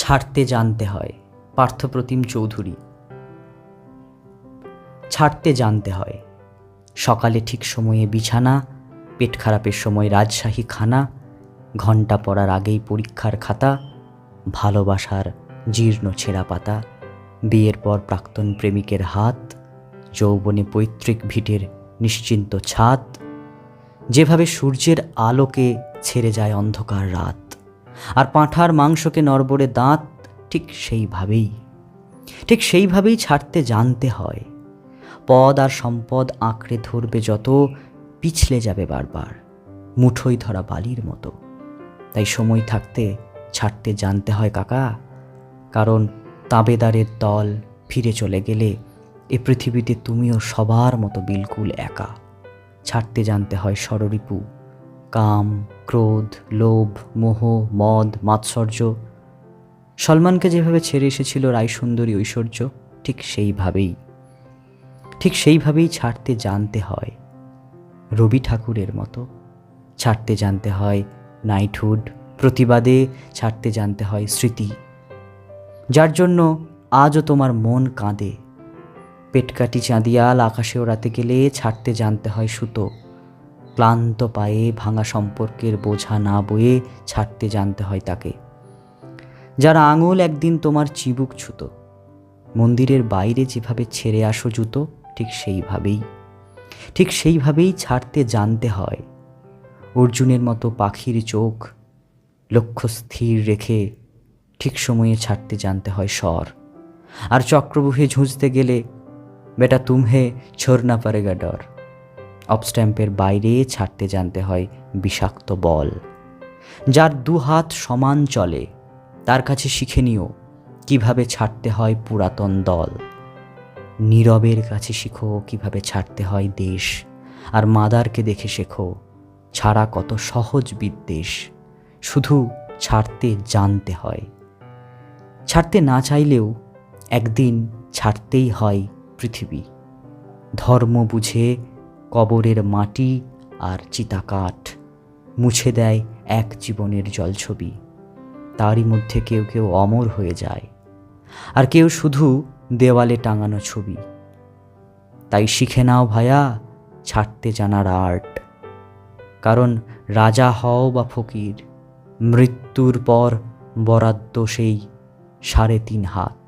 ছাড়তে জানতে হয়, পার্থপ্রতিম চৌধুরী। ছাড়তে জানতে হয়, সকালে ঠিক সময়ে বিছানা, পেট খারাপের সময় রাজশাহী খানা ঘণ্টা পড়ার আগেই পরীক্ষার খাতা, ভালোবাসার জীর্ণ ছেঁড়া পাতা, বিয়ের পর প্রাক্তন প্রেমিকের হাত, যৌবনে পৈতৃক ভিটের নিশ্চিন্ত ছাদ, যেভাবে সূর্যের আলোকে ছেড়ে যায় অন্ধকার রাত। আর পাঁঠার মাংসকে নরবরে দাঁত ঠিক সেইভাবেই। ঠিক সেইভাবেই ছাড়তে জানতে হয়। পদ আর সম্পদ আঁকড়ে ধরবে যত, পিছলে যাবে বারবার, মুঠোই ধরা বালির মতো। তাই সময় থাকতে ছাড়তে জানতে হয় কাকা, কারণ তাবেদারের দল ফিরে চলে গেলে এ পৃথিবীতে তুমিও সবার মতো বিলকুল একা। ছাড়তে জানতে হয় ষড়রিপু কাম, ক্রোধ, লোভ, মোহ, মদ, মাৎসর্য। সলমানকে যেভাবে ছেড়ে এসেছিল রায়সুন্দরী ঐশ্বর্য, ঠিক সেইভাবেই। ঠিক সেইভাবেই ছাড়তে জানতে হয় রবি ঠাকুরের মতো। ছাড়তে জানতে হয় নাইটহুড, প্রতিবাদে ছাড়তে জানতে হয় স্মৃতি। যার জন্য আজও তোমার মন কাঁদে। পেটকাটি চাঁদিয়াল আকাশে ওড়াতে গেলে ছাড়তে জানতে হয় সুতো। ক্লান্ত পায়ে ভাঙা সম্পর্কের বোঝা না বয়ে ছাড়তে জানতে হয় তাকে। যার আঙুল একদিন তোমার চিবুক ছুতো। মন্দিরের বাইরে যেভাবে ছেড়ে আসো জুতো, ঠিক সেইভাবেই। ঠিক সেইভাবেই ছাড়তে জানতে হয়। অর্জুনের মতো পাখির চোখ লক্ষ্য স্থির রেখে ঠিক সময়ে ছাড়তে জানতে হয় স্বর। আর চক্রবুহে ঝুঁজতে গেলে, বেটা তুমহে ছোর না পারেগা ডর। অফ স্ট্যাম্পের বাইরে ছাড়তে জানতে হয় বিষাক্ত বল। যার দু হাত সমান চলে, তার কাছে শিখে নিও কীভাবে ছাড়তে হয় পুরাতন দল। নীরবের কাছে শিখো কীভাবে ছাড়তে হয় দেশ, আর মাদারকে দেখে শেখো ছাড়া কত সহজ বিদ্বেষ। শুধু ছাড়তে জানতে হয়। ছাড়তে না চাইলেও একদিন ছাড়তেই হয় পৃথিবী। ধর্ম বুঝে কবরের মাটি আর চিতাকাঠ মুছে দেয় এক জীবনের জলছবি। তারই মধ্যে কেউ কেউ অমর হয়ে যায়, আর কেউ শুধু দেওয়ালে টাঙানো ছবি। তাই শিখে নাও ভায়া, ছাড়তে জানার আর্ট। কারণ রাজা হও বা ফকির, মৃত্যুর পর বরাদ্দ সেই সাড়ে তিন হাত।